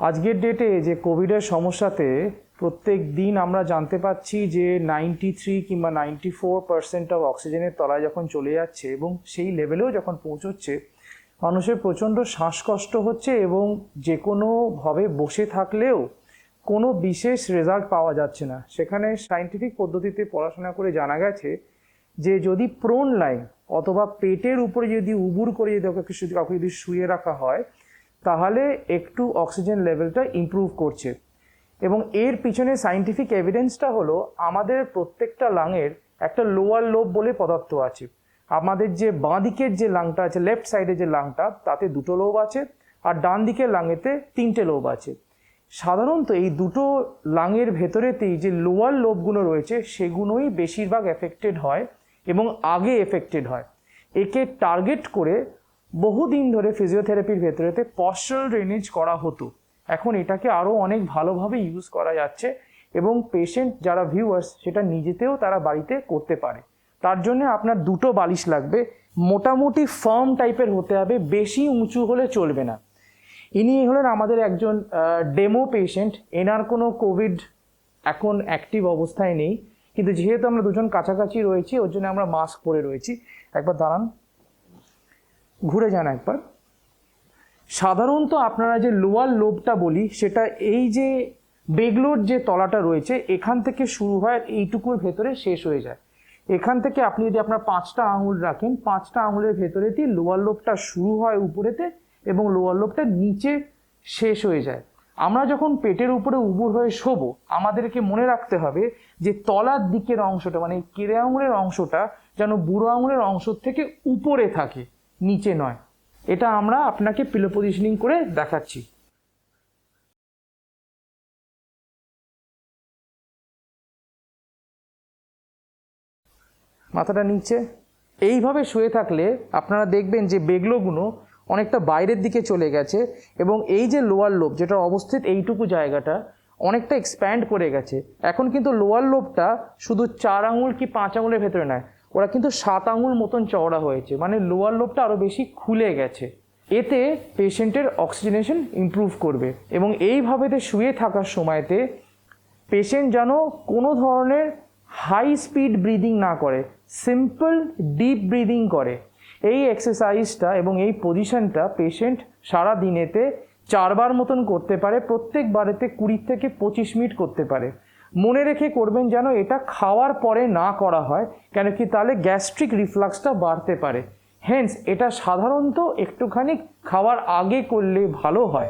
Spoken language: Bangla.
আজকের ডেটে যে কোভিডের সমস্যাতে প্রত্যেক দিন আমরা জানতে পাচ্ছি যে নাইনটি থ্রি কিংবা নাইনটি ফোর পার্সেন্ট অফ অক্সিজেনের তলায় যখন চলে যাচ্ছে এবং সেই লেভেলেও যখন পৌঁছচ্ছে, মানুষের প্রচণ্ড শ্বাসকষ্ট হচ্ছে এবং যে কোনোভাবে বসে থাকলেও কোনো বিশেষ রেজাল্ট পাওয়া যাচ্ছে না। সেখানে সাইন্টিফিক পদ্ধতিতে পড়াশোনা করে জানা গেছে যে যদি প্রোন লাইন অথবা পেটের উপরে যদি উবুর করে যদি কাউকে যদি শুয়ে রাখা হয় তাহলে একটু অক্সিজেন লেভেলটা ইমপ্রুভ করছে। এবং এর পিছনে সাইন্টিফিক এভিডেন্সটা হলো আমাদের প্রত্যেকটা লাংয়ের একটা লোয়ার লোব বলে পদার্থ আছে। আমাদের যে বাঁ দিকের যে লাংটা আছে লেফট সাইডে যে লাংটা তাতে দুটো লোব আছে আর ডান দিকের লাঙেতে তিনটে লোব আছে। সাধারণত এই দুটো লাঙের ভেতরেতেই যে লোয়ার লোবগুলো রয়েছে, সেগুলোই বেশিরভাগ এফেক্টেড হয় এবং আগে এফেক্টেড হয়। একে টার্গেট করে বহুদিন ধরে ফিজিওথেরাপির ভেতরেতে পশ্চাল ড্রেনেজ করা হতো। এখন এটাকে আরও অনেক ভালোভাবে ইউজ করা যাচ্ছে এবং পেশেন্ট যারা ভিউয়ার্স সেটা নিজেতেও তারা বাড়িতে করতে পারে। তার জন্য আপনার দুটো বালিশ লাগবে। মোটামুটি ফার্ম টাইপের হতে হবে, বেশি উঁচু হলে চলবে না। ইনি হলেন আমাদের একজন ডেমো পেশেন্ট এনার কোনো কোভিড এখন অ্যাক্টিভ অবস্থায় নেই। কিন্তু যেহেতু আমরা দুজন কাছাকাছি রয়েছি, ওর জন্য আমরা মাস্ক পরে রয়েছি। একবার দাঁড়ান। ঘুরে যান একবার। সাধারণত আপনারা যে লোয়ার লোবটা বলি, সেটা এই যে বেগলোর যে তলাটা রয়েছে, এখান থেকে শুরু হয় এইটুকুর ভেতরে শেষ হয়ে যায়। এখান থেকে আপনি যদি আপনার পাঁচটা আঙুল রাখেন, পাঁচটা আঙুলের ভেতরে ভেতরেতেই লোয়ার লোবটা শুরু হয় উপরেতে এবং লোয়ার লোবটা নিচে শেষ হয়ে যায়। আমরা যখন পেটের উপরে উবুর হয়ে শোবো, আমাদেরকে মনে রাখতে হবে যে তলার দিকের অংশটা মানে কেড়ে আঙুলের অংশটা যেন বুড়ো আঙুলের অংশ থেকে উপরে থাকে। নিচে নয়। এটা আমরা আপনাকে পিলো পজিশনিং করে দেখাচ্ছি। মাথাটা নিচে। এইভাবে শুয়ে থাকলে আপনারা দেখবেন যে বেগলোগুলো অনেকটা বাইরের দিকে চলে গেছে এবং এই যে লোয়ার লোব যেটা অবস্থিত এইটুকু জায়গাটা অনেকটা এক্সপ্যান্ড করে গেছে। এখন কিন্তু লোয়ার লোবটা শুধু চার আঙুল কি পাঁচ আঙুলের ভেতরে নয় ওরা কিন্তু সাত আঙুল মতন চওড়া হয়েছে। মানে লোয়ার লোবটা আরও বেশি খুলে গেছে। এতে পেশেন্টের অক্সিজেনেশন ইমপ্রুভ করবে এবং এইভাবেতে শুয়ে থাকার সময়তে পেশেন্ট যেন কোনো ধরনের হাই স্পিড ব্রিদিং না করে সিম্পল ডিপ ব্রিদিং করে। এই এক্সারসাইজটা এবং এই পজিশনটা পেশেন্ট সারা দিনেতে চারবার মতন করতে পারে প্রত্যেক বারেতে কুড়ি থেকে পঁচিশ মিনিট করতে পারে। মনে রেখে করবেন যেন এটা খাওয়ার পরে না করা হয়, কেন কি তাহলে গ্যাস্ট্রিক রিফ্লাক্সটা বাড়তে পারে। হেন্স এটা সাধারণত একটুখানি খাওয়ার আগে করলে ভালো হয়।